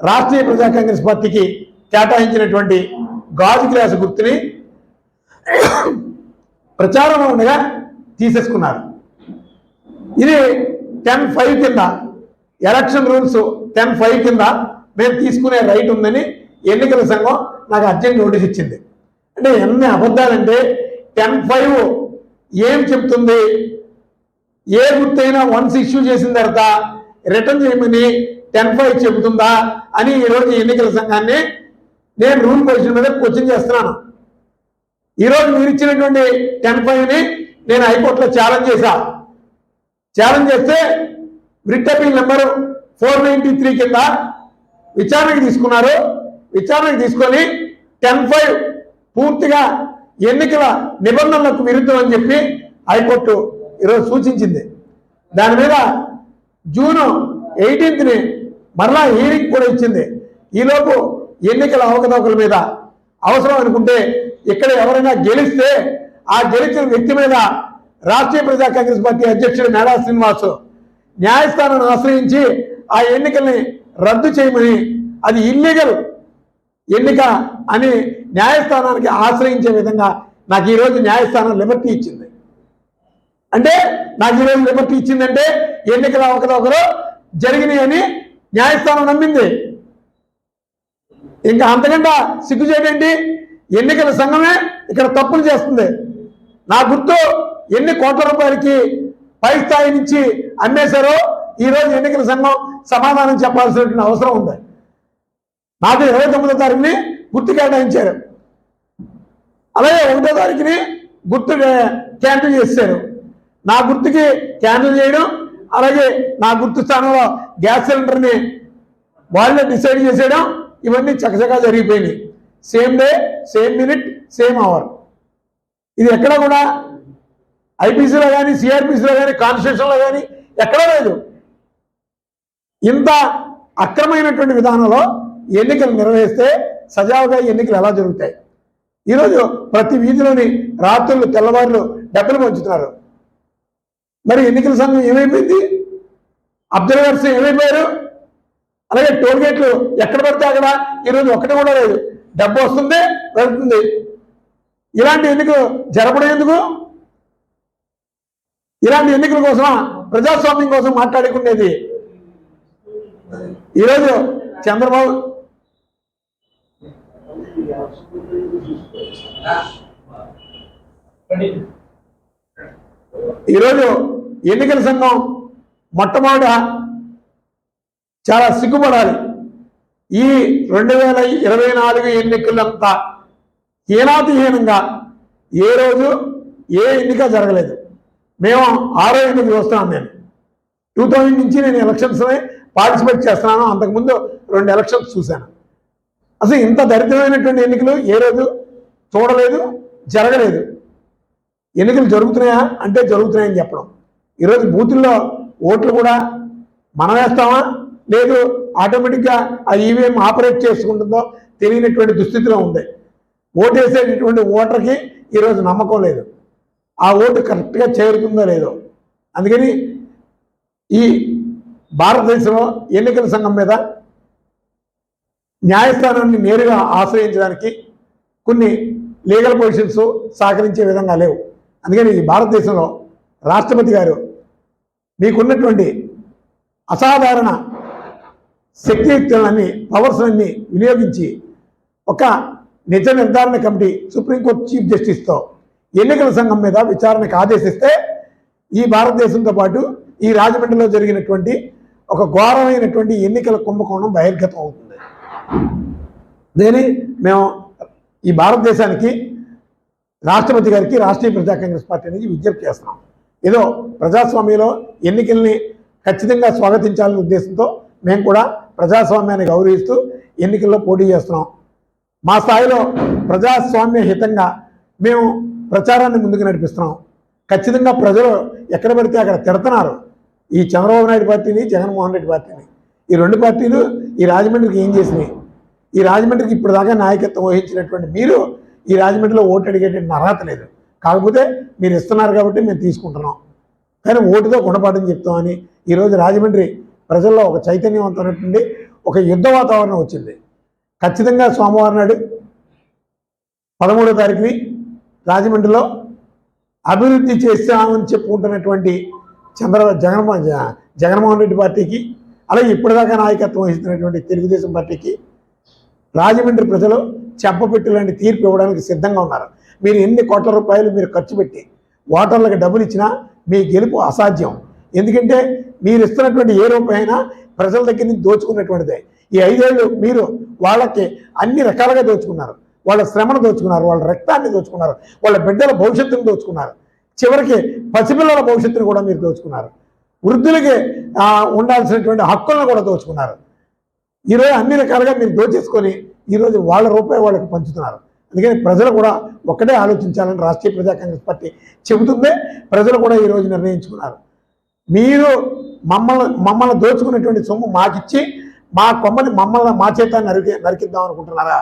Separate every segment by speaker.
Speaker 1: రాష్ట్రీయ ప్రజా కాంగ్రెస్ పార్టీకి కేటాయించినటువంటి గాజు గ్లాసు గుర్తుని ప్రచారం ఉండగా తీసేసుకున్నారు. ఇది టెన్ ఫైవ్ కింద. ఎలక్షన్ రూల్స్ టెన్ ఫైవ్ కింద మేము తీసుకునే రైట్ ఉందని ఎన్నికల సంఘం నాకు అర్జెంట్ నోటీస్ ఇచ్చింది. అంటే ఎన్ని అబద్ధాలంటే టెన్ ఫైవ్ ఏం చెప్తుంది? ఏ గుర్తైనా వన్స్ ఇష్యూ చేసిన తర్వాత రిటర్న్ చేయమని టెన్ ఫైవ్ చెబుతుందా అని ఈరోజు ఎన్నికల సంఘాన్ని నేను రూల్ పొజిషన్ మీద క్వశ్చన్ చేస్తున్నాను. ఈరోజు మీరు ఇచ్చినటువంటి టెన్ ఫైవ్ని నేను హైకోర్టులో ఛాలెంజ్ చేశాను ఛాలెంజ్ చేస్తే writ appeal number four ninety three కింద విచారణకు తీసుకున్నారు. విచారణకు తీసుకొని టెన్ ఫైవ్ పూర్తిగా ఎన్నికల నిబంధనలకు విరుద్ధం అని చెప్పి హైకోర్టు ఈరోజు సూచించింది. దాని మీద జూను ఎయిటీన్త్ని మరలా హీరింగ్ కూడా ఇచ్చింది. ఈలోపు ఎన్నికల అవకతవకల మీద అవసరం అనుకుంటే ఇక్కడ ఎవరైనా గెలిస్తే ఆ గెలిచిన వ్యక్తి మీద రాష్ట్రీయ ప్రజా కాంగ్రెస్ పార్టీ అధ్యక్షుడు మేడా శ్రీనివాస్ న్యాయస్థానాన్ని ఆశ్రయించి ఆ ఎన్నికల్ని రద్దు చేయమని అది ఇల్లీగల్ ఎన్నిక అని న్యాయస్థానానికి ఆశ్రయించే విధంగా నాకు ఈరోజు న్యాయస్థానం లిబర్టీ ఇచ్చింది. అంటే నాకు ఈరోజు లిబర్టీ ఇచ్చిందంటే ఎన్నికల ఒకరొకరు జరిగినాయి అని న్యాయస్థానం నమ్మింది. ఇంకా అంతకంటే సిగ్గు చేయడండి ఎన్నికల సంఘమే ఇక్కడ తప్పులు చేస్తుంది. నా గుర్తు ఎన్ని కోట్ల రూపాయలకి పై స్థాయి నుంచి అమ్మేశారో ఈరోజు ఎన్నికల సంఘం సమాధానం చెప్పాల్సినటువంటి అవసరం ఉంది. నాకు ఇరవై తొమ్మిదో తారీఖుని గుర్తు కేటాయించారు. అలాగే ఒకటో తారీఖుని గుర్తు క్యాన్సిల్ చేశారు నా గుర్తుకి క్యాన్సిల్ చేయడం అలాగే నా గుర్తు స్థానంలో గ్యాస్ సిలిండర్ని వాళ్ళే డిసైడ్ చేసేయడం ఇవన్నీ చకచకా జరిగిపోయినాయి. Same day same minute same hour. ఇది ఎక్కడ కూడా ఐపీసీలో కానీ సిఆర్పిసిలో కానీ కాన్స్టిట్యూషన్లో కానీ ఎక్కడా లేదు. ఇంత అక్రమైనటువంటి విధానంలో ఎన్నికలు నిర్వహిస్తే సజావుగా ఎన్నికలు ఎలా జరుగుతాయి? ఈరోజు ప్రతి వీధిలోని రాత్రులు తెల్లవారులు డబ్బులు పంచుతున్నారు. మరి ఎన్నికల సంఘం ఏమైపోయింది? అబ్జర్వర్స్ ఏమైపోయారు? అలాగే టోల్ గేట్లు ఎక్కడ పడితే అక్కడ ఈరోజు ఒకటి కూడా లేదు. డబ్బు వస్తుంది వెళ్తుంది. ఇలాంటి ఎన్నికలు జరపడం ఎందుకు? ఇలాంటి ఎన్నికల కోసం ప్రజాస్వామ్యం కోసం మాట్లాడుకునేది ఈరోజు చంద్రబాబు. ఈరోజు ఎన్నికల సంఘం మొట్టమొదట చాలా సిగ్గుపడాలి. ఈ రెండు వేల ఇరవై నాలుగు ఎన్నికలంతా హీనాతిహీనంగా ఏ రోజు ఏ ఎన్నిక జరగలేదు. మేము ఆరో ఎన్నిక చూస్తున్నాను నేను. టూ థౌజండ్ నుంచి నేను ఎలక్షన్స్ పార్టిసిపేట్ చేస్తున్నాను. అంతకుముందు రెండు ఎలక్షన్స్ చూశాను. అసలు ఇంత దరిద్రమైనటువంటి ఎన్నికలు ఏ రోజు చూడలేదు జరగలేదు. ఎన్నికలు జరుగుతున్నాయా అంటే జరుగుతున్నాయని చెప్పడం. ఈరోజు బూతుల్లో ఓట్లు కూడా మనం వేస్తామా? లేదు ఆటోమేటిక్గా ఆ ఈవీఎం ఆపరేట్ చేసుకుంటుందో తెలియనటువంటి దుస్థితిలో ఉంది. ఓటు వేసేటటువంటి ఓటర్కి ఈరోజు నమ్మకం లేదు. ఆ ఓటు కరెక్ట్గా చేరుకుందో లేదో. అందుకని ఈ భారతదేశంలో ఎన్నికల సంఘం మీద న్యాయస్థానాన్ని నేరుగా ఆశ్రయించడానికి కొన్ని లీగల్ పొజిషన్స్ సహకరించే విధంగా లేవు. అందుకని ఈ భారతదేశంలో రాష్ట్రపతి గారు మీకున్నటువంటి అసాధారణ శక్తియుక్తులన్నీ పవర్స్ అన్ని వినియోగించి ఒక నిజ నిర్ధారణ కమిటీ సుప్రీంకోర్టు చీఫ్ జస్టిస్తో ఎన్నికల సంఘం మీద విచారణకు ఆదేశిస్తే ఈ భారతదేశంతో పాటు ఈ రాజమండ్రిలో జరిగినటువంటి ఒక ఘోరమైనటువంటి ఎన్నికల కుంభకోణం బహిర్గతం అవుతుంది. దీని మేము ఈ భారతదేశానికి రాష్ట్రపతి గారికి రాష్ట్రీయ ప్రజా కాంగ్రెస్ పార్టీ నుంచి విజ్ఞప్తి చేస్తున్నాం. ఏదో ప్రజాస్వామ్యంలో ఎన్నికల్ని ఖచ్చితంగా స్వాగతించాలనే ఉద్దేశంతో మేము కూడా ప్రజాస్వామ్యాన్ని గౌరవిస్తూ ఎన్నికల్లో పోటీ చేస్తున్నాం. మా స్థాయిలో ప్రజాస్వామ్య హితంగా మేము ప్రచారాన్ని ముందుకు నడిపిస్తున్నాం. ఖచ్చితంగా ప్రజలు ఎక్కడ పడితే అక్కడ తిడుతున్నారు. ఈ చంద్రబాబు నాయుడు పార్టీని జగన్మోహన్ రెడ్డి పార్టీని. ఈ రెండు పార్టీలు ఈ రాజమండ్రికి ఏం చేసినాయి? ఈ రాజమండ్రికి ఇప్పుడు దాకా నాయకత్వం వహించినటువంటి మీరు ఈ రాజమండ్రిలో ఓటు అడిగేటువంటి అర్హత లేదు. కాకపోతే మీరు ఇస్తున్నారు కాబట్టి మేము తీసుకుంటున్నాం. కానీ ఓటుతో గుణపాఠం చెప్తామని ఈరోజు రాజమండ్రి ప్రజల్లో ఒక చైతన్యవంతమైనటువంటి ఒక యుద్ధ వాతావరణం వచ్చింది. ఖచ్చితంగా సోమవారం నాడు పదమూడో తారీఖుని రాజమండ్రిలో అభివృద్ధి చేస్తామని చెప్పుకుంటున్నటువంటి చంద్ర జగన్మోహన్ జగన్మోహన్ రెడ్డి పార్టీకి అలాగే ఇప్పటిదాకా నాయకత్వం వహిస్తున్నటువంటి తెలుగుదేశం పార్టీకి రాజమండ్రి ప్రజలు చెప్పపెట్టు లాంటి తీర్పు ఇవ్వడానికి సిద్ధంగా ఉన్నారు. మీరు ఎన్ని కోట్ల రూపాయలు మీరు ఖర్చు పెట్టి ఓటర్లకు డబ్బులు ఇచ్చినా మీ గెలుపు అసాధ్యం. ఎందుకంటే మీరు ఇస్తున్నటువంటి ఏ రూపాయి అయినా ప్రజల దగ్గర నుంచి దోచుకున్నటువంటిదే. ఈ ఐదేళ్ళు మీరు వాళ్ళకి అన్ని రకాలుగా దోచుకున్నారు. వాళ్ళ శ్రమను దోచుకున్నారు వాళ్ళ రక్తాన్ని దోచుకున్నారు వాళ్ళ బిడ్డల భవిష్యత్తును దోచుకున్నారు. చివరికి పసిపిల్లల భవిష్యత్తును కూడా మీరు దోచుకున్నారు. వృద్ధులకి ఉండాల్సినటువంటి హక్కులను కూడా దోచుకున్నారు. ఈరోజు అన్ని రకాలుగా మీరు దోచేసుకొని ఈరోజు వాళ్ళ రూపాయి వాళ్ళకి పంచుతున్నారు. అందుకని ప్రజలు కూడా ఒక్కటే ఆలోచించాలని రాష్ట్రీయ ప్రజా కాంగ్రెస్ పార్టీ చెబుతుందే. ప్రజలు కూడా ఈరోజు నిర్ణయించుకున్నారు. మీరు మమ్మల్ని మమ్మల్ని దోచుకున్నటువంటి సొమ్ము మాకిచ్చి మా కొమ్మని మమ్మల్ని మా చేత నరికి నరికిద్దాం అనుకుంటున్నారా?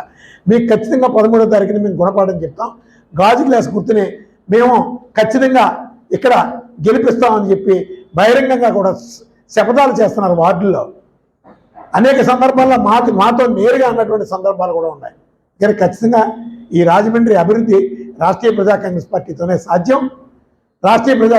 Speaker 1: మీకు ఖచ్చితంగా పదమూడో తారీఖున మేము గుణపాఠం చెప్తాం. గాజు గ్లాస్ గుర్తుని మేము ఖచ్చితంగా ఇక్కడ గెలిపిస్తామని చెప్పి బహిరంగంగా కూడా శపథాలు చేస్తున్నారు వార్డుల్లో. అనేక సందర్భాల్లో మాకు మాతో నేరుగా అన్నటువంటి సందర్భాలు కూడా ఉన్నాయి. కానీ ఖచ్చితంగా ఈ రాజమండ్రి అభివృద్ధి రాష్ట్రీయ ప్రజా కాంగ్రెస్ పార్టీతోనే సాధ్యం. రాష్ట్రీయ ప్రజా